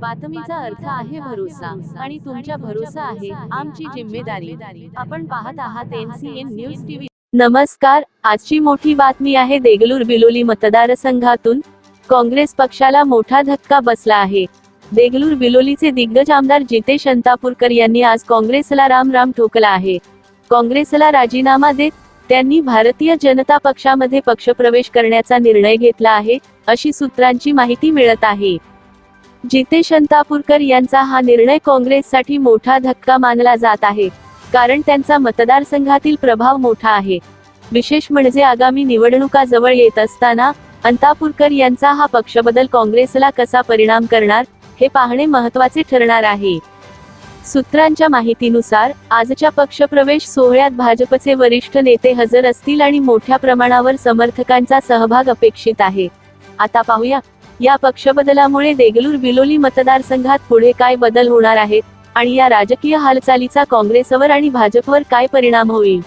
बातमीचा अर्थ आहे भरोसा आणि तुमच्या भरोसा आहे आमची जिम्मेदारी. आपण पाहत आहात एनसीएन न्यूज टीव्ही. नमस्कार आजची मोठी बातमी आहे देगलूर बिलोली मतदारसंघातून. काँग्रेस पक्षाला मोठा धक्का बसला आहे. देगलूर बिलोलीचे दिग्गज आमदार जितेश अंतापूरकर यांनी आज काँग्रेसला राम राम ठोकला आहे. काँग्रेसला राजीनामा देत त्यांनी भारतीय जनता पक्षामध्ये पक्षप्रवेश करण्याचा निर्णय घेतला आहे अशी सूत्रांची माहिती मिळत आहे. जितेश अंतापूरकर यांचा हा निर्णय काँग्रेससाठी मोठा धक्का मानला जात आहे कारण त्यांचा मतदारसंघातील प्रभाव मोठा आहे. विशेष म्हणजे आगामी निवडणुका जवळ येत असताना अंतापूरकर यांचा हा पक्षबदल काँग्रेसला कसा परिणाम करणार हे पाहणे महत्त्वाचे ठरणार आहे. सूत्रांच्या माहितीनुसार आजच्या पक्षप्रवेश सोहळ्यात भाजपचे वरिष्ठ नेते हजर असतील आणि मोठ्या प्रमाणावर समर्थकांचा सहभाग अपेक्षित आहे. आता पाहूया. या पक्षबदलामुळे देगलूर बिलोली मतदारसंघात पुढे काय बदल होणार आहेत? आणि या राजकीय हालचालीचा काँग्रेसवर आणि भाजपवर काय परिणाम होईल?